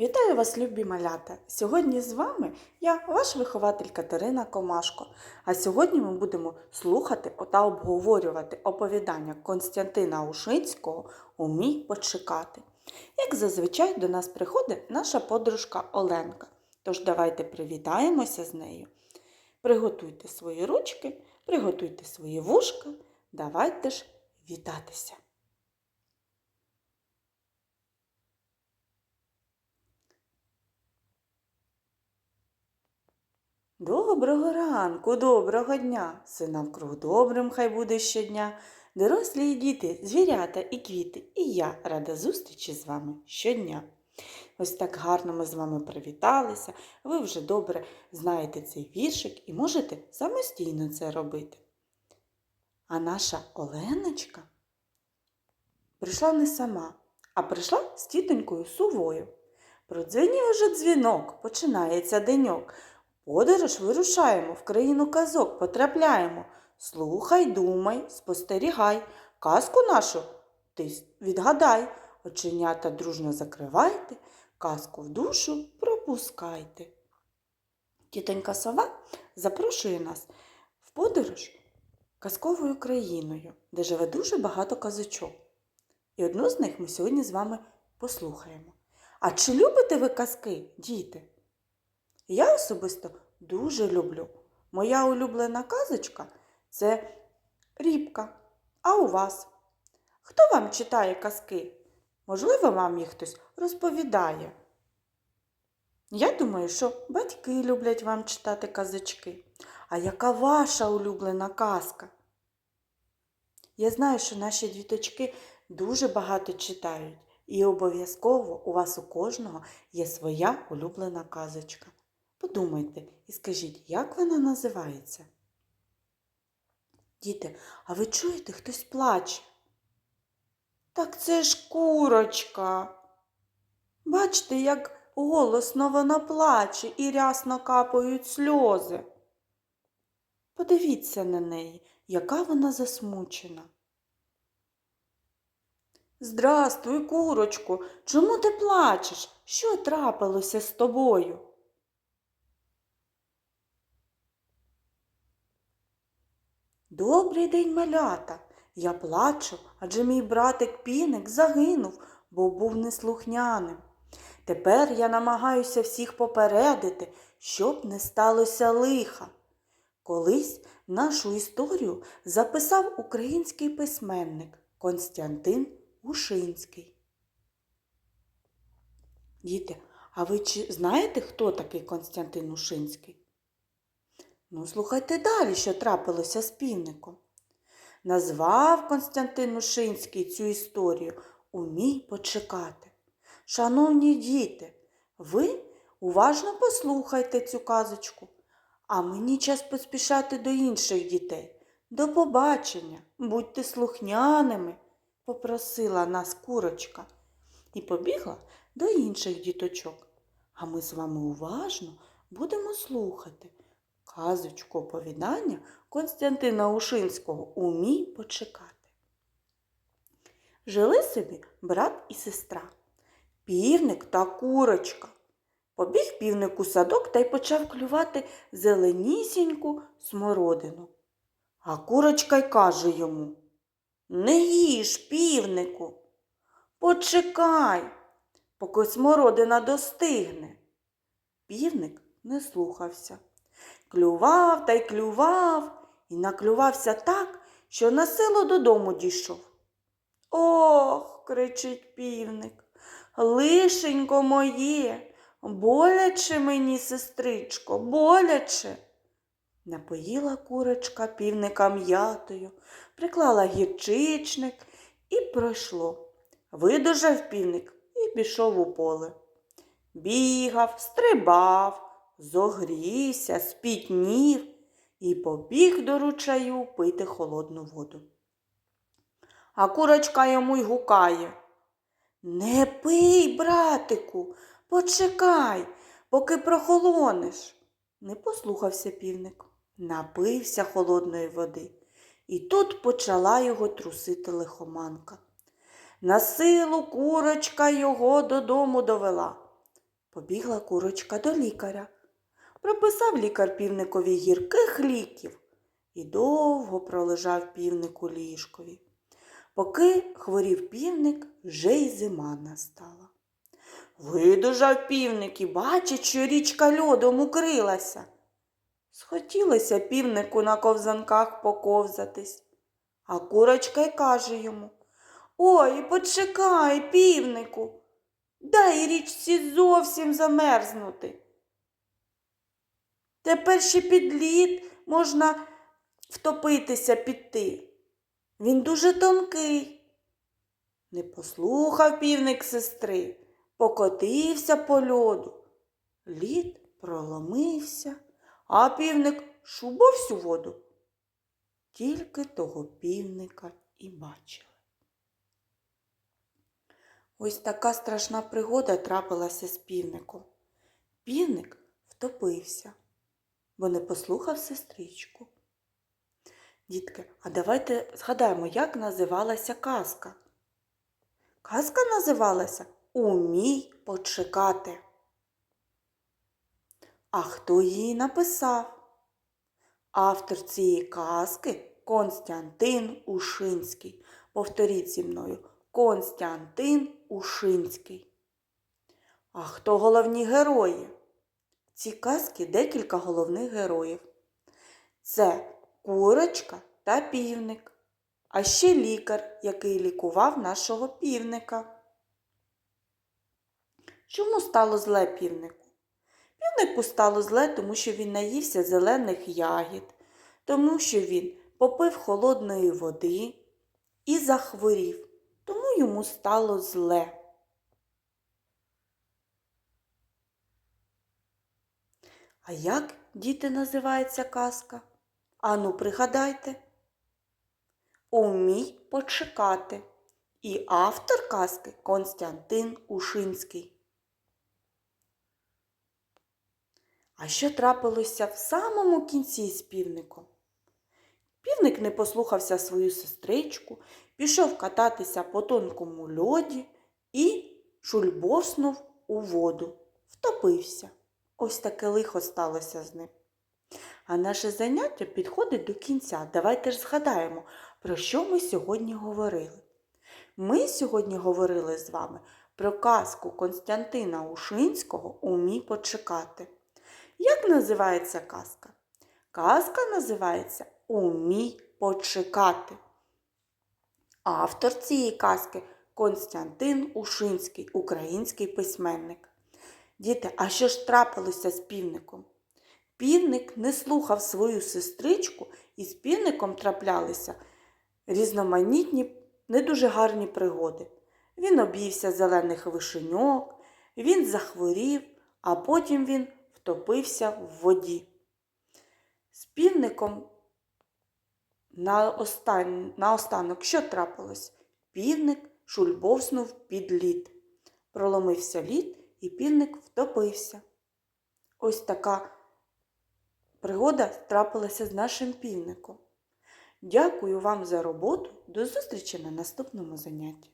Вітаю вас, любі малята! Сьогодні з вами я, ваш вихователь Катерина Комашко. А сьогодні ми будемо слухати та обговорювати оповідання Константина Ушинського Умій почекати. Як зазвичай до нас приходить наша подружка Оленка. Тож давайте привітаємося з нею. Приготуйте свої ручки, приготуйте свої вушка. Давайте ж вітатися. Доброго ранку, доброго дня! Все навкруг добрим хай буде щодня. Дорослі і діти, звірята і квіти, і я рада зустрічі з вами щодня. Ось так гарно ми з вами привіталися. Ви вже добре знаєте цей віршик і можете самостійно це робити. А наша Оленочка прийшла не сама, а прийшла з тітонькою сувою. Продзвенів уже дзвінок, починається деньок. Подорож вирушаємо, в країну казок потрапляємо. Слухай, думай, спостерігай, казку нашу ти відгадай, оченята дружно закривайте, казку в душу пропускайте. Тітонька сова запрошує нас в подорож казковою країною, де живе дуже багато казочок. І одну з них ми сьогодні з вами послухаємо. А чи любите ви казки, діти? Я особисто дуже люблю. Моя улюблена казочка це рібка. А у вас? Хто вам читає казки? Можливо, вам їх хтось розповідає. Я думаю, що батьки люблять вам читати казочки. А яка ваша улюблена казка? Я знаю, що наші діточки дуже багато читають, і обов'язково у вас у кожного є своя улюблена казочка. Подумайте і скажіть, як вона називається? Діти, а ви чуєте, хтось плаче? Так це ж курочка. Бачите, як голосно вона плаче і рясно капають сльози. Подивіться на неї, яка вона засмучена. Здрастуй, курочко, чому ти плачеш? Що трапилося з тобою? Добрий день, малята. Я плачу, адже мій братик піник загинув, бо був неслухняним. Тепер я намагаюся всіх попередити, щоб не сталося лиха. Колись нашу історію записав український письменник Константин Ушинський. Діти, а ви чи знаєте, хто такий Константин Ушинський? Ну, слухайте далі, що трапилося з півником. Назвав Константин Ушинський цю історію Умій почекати. Шановні діти, ви уважно послухайте цю казочку, а мені час поспішати до інших дітей. До побачення, будьте слухняними, попросила нас курочка і побігла до інших діточок. А ми з вами уважно будемо слухати казочку оповідання Константина Ушинського Умій почекати. Жили собі брат і сестра, півник та курочка. Побіг півник у садок та й почав клювати зеленісіньку смородину. А курочка й каже йому Не їж, півнику, почекай, поки смородина достигне. Півник не слухався. Клював та й клював і наклювався так, що на село додому дійшов. Ох, кричить півник, лишенько моє, боляче мені, сестричко, боляче. Напоїла курочка півника м'ятою, приклала гірчичник і пройшло. Видужав півник і пішов у поле. Бігав, стрибав зогрівся, спітнів і побіг до ручаю пити холодну воду. А курочка йому й гукає. Не пий, братику, почекай, поки прохолонеш. Не послухався півник, напився холодної води. І тут почала його трусити лихоманка. На силу курочка його додому довела. Побігла курочка до лікаря. Прописав лікар півникові гірких ліків і довго пролежав півник у ліжкові. Поки хворів півник, вже й зима настала. Видужав півник і бачить, що річка льодом укрилася. Схотілося півнику на ковзанках поковзатись, а курочка й каже йому Ой, почекай, півнику, дай річці зовсім замерзнути. Тепер ще під лід можна втопитися піти. Він дуже тонкий. Не послухав півник сестри, покотився по льоду. Лід проломився, а півник шубав всю воду. Тільки того півника і бачили. Ось така страшна пригода трапилася з півником. Півник втопився, бо не послухав сестричку. Дітки, а давайте згадаємо, як називалася казка. Казка називалася Умій почекати. А хто її написав? Автор цієї казки Константин Ушинський. Повторіть зі мною Константин Ушинський. А хто головні герої? В цій казки декілька головних героїв. Це курочка та півник, а ще лікар, який лікував нашого півника. Чому стало зле півнику? Півнику стало зле, тому що він наївся зелених ягід, тому що він попив холодної води і захворів, тому йому стало зле. А як діти називається казка? Ану, пригадайте. Умій почекати. І автор казки Константин Ушинський. А що трапилося в самому кінці з півником? Півник не послухався свою сестричку, пішов кататися по тонкому льоді і шульбоснув у воду, втопився. Ось таке лихо сталося з ним. А наше заняття підходить до кінця. Давайте ж згадаємо, про що ми сьогодні говорили. Ми сьогодні говорили з вами про казку Константина Ушинського Умій почекати. Як називається казка? Казка називається Умій почекати. Автор цієї казки Константин Ушинський, український письменник. Діти, а що ж трапилося з півником? Півник не слухав свою сестричку, і з півником траплялися різноманітні, не дуже гарні пригоди. Він об'ївся зелених вишеньок, він захворів, а потім він втопився в воді. З півником на, остан... на останок що трапилось? Півник шульбовснув під лід. Проломився лід, і півник втопився. Ось така пригода трапилася з нашим півником. Дякую вам за роботу. До зустрічі на наступному занятті.